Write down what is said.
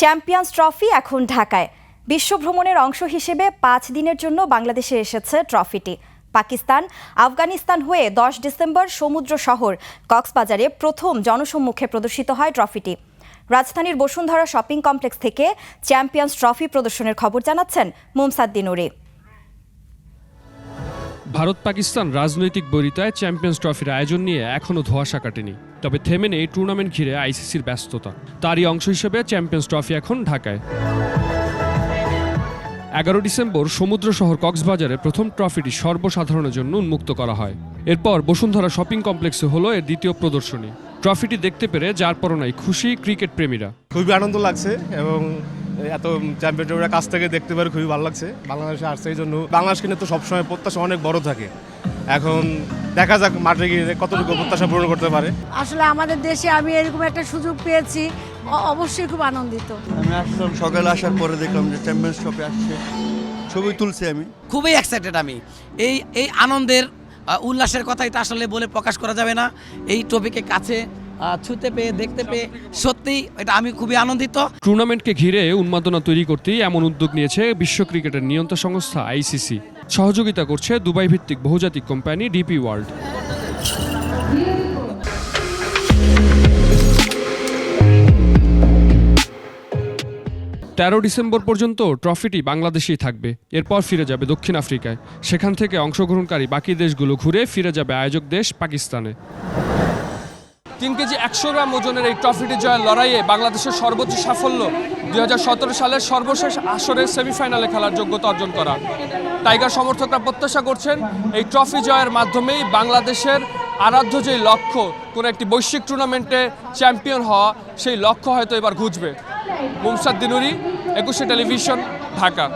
Champions trophy এখন ঢাকায়। বিশ্ব ভ্রমণের অংশ হিসেবে পাঁচ দিনের জন্য বাংলাদেশে এসেছে ট্রফিটি। পাকিস্তান, আফগানিস্তান হয়ে দশ ডিসেম্বর সমুদ্র শহর কক্সবাজারে প্রথম জনসম্মুখে প্রদর্শিত হয় ট্রফিটি। রাজধানীর বসুন্ধরা শপিং কমপ্লেক্স থেকে চ্যাম্পিয়ন্স ট্রফি প্রদর্শনের খবর জানাচ্ছেন মুমসাদ্দিন উরি। ভারত পাকিস্তান রাজনৈতিক বরিতায় চ্যাম্পিয়ন্স ট্রফির আয়োজন নিয়ে এখনও ধোঁয়াশা কাটেনি। তবে থেমে নেই টুর্নামেন্ট ঘিরে আইসিসির ব্যস্ততা। তারই অংশ হিসেবে চ্যাম্পিয়ন্স ট্রফি এখন ঢাকায়। এগারো ডিসেম্বর সমুদ্র শহর কক্সবাজারে প্রথম ট্রফিটি সর্বসাধারণের জন্য উন্মুক্ত করা হয়। এরপর বসুন্ধরা শপিং কমপ্লেক্সে হলো এর দ্বিতীয় প্রদর্শনী। ট্রফিটি দেখতে পেরে যার পরনাই খুশি ক্রিকেট প্রেমীরা। খুবই আনন্দ লাগছে এবং এত চ্যাম্পিয়নশিপের কাছ থেকে দেখতে পারে খুবই ভালো লাগছে। বাংলাদেশে আসছে এই জন্য। বাংলাদেশ কিন্তু সবসময় প্রত্যাশা অনেক বড় থাকে। এখন দেখা যাক মাঠে গিয়ে কতটুকু প্রত্যাশা পূরণ করতে পারে। আসলে আমাদের দেশে আমি এরকম একটা সুযোগ পেয়েছি অবশ্যই খুব আনন্দিত। আমি আসলাম সকালে আসার পরে দেখলাম যে চ্যাম্পিয়ন্স ট্রফি আসছে। ছবি তুলছি আমি। খুবই এক্সাইটেড আমি। এই এই আনন্দের উল্লাসের কথাই তো আসলে বলে প্রকাশ করা যাবে না। এই টপিকে কাছে ছুতে পেয়ে, দেখতে পেয়ে সত্যিই এটা আমি খুবই আনন্দিত। টুর্নামেন্টকে ঘিরে উন্মাদনা তৈরি করতেই এমন উদ্যোগ নিয়েছে বিশ্ব ক্রিকেটের নিয়ন্ত্রণ সংস্থা, আইসিসি। সহযোগিতা করছে দুবাই ভিত্তিক বহুজাতিক কোম্পানি ডিপি ওয়ার্ল্ড। তেরো ডিসেম্বর পর্যন্ত ট্রফিটি বাংলাদেশেই থাকবে। এরপর ফিরে যাবে দক্ষিণ আফ্রিকায়। সেখান থেকে অংশগ্রহণকারী বাকি দেশগুলো ঘুরে ফিরে যাবে আয়োজক দেশ পাকিস্তানে। তিন কেজি একশো গ্রাম ওজনের এই ট্রফিটি জয়ের লড়াইয়ে বাংলাদেশের সর্বোচ্চ সাফল্য দুই হাজার সতেরো সালের সর্বশেষ আসরের সেমিফাইনালে খেলার যোগ্যতা অর্জন করা। টাইগার সমর্থকরা প্রত্যাশা করছেন এই ট্রফি জয়ের মাধ্যমেই বাংলাদেশের আরাধ্য যে লক্ষ্য, কোনো একটি বৈশ্বিক টুর্নামেন্টে চ্যাম্পিয়ন হওয়া, সেই লক্ষ্য হয়তো এবার ঘুচবে। মুমসাদ্দিনুরি একুশে টেলিভিশন, ঢাকা।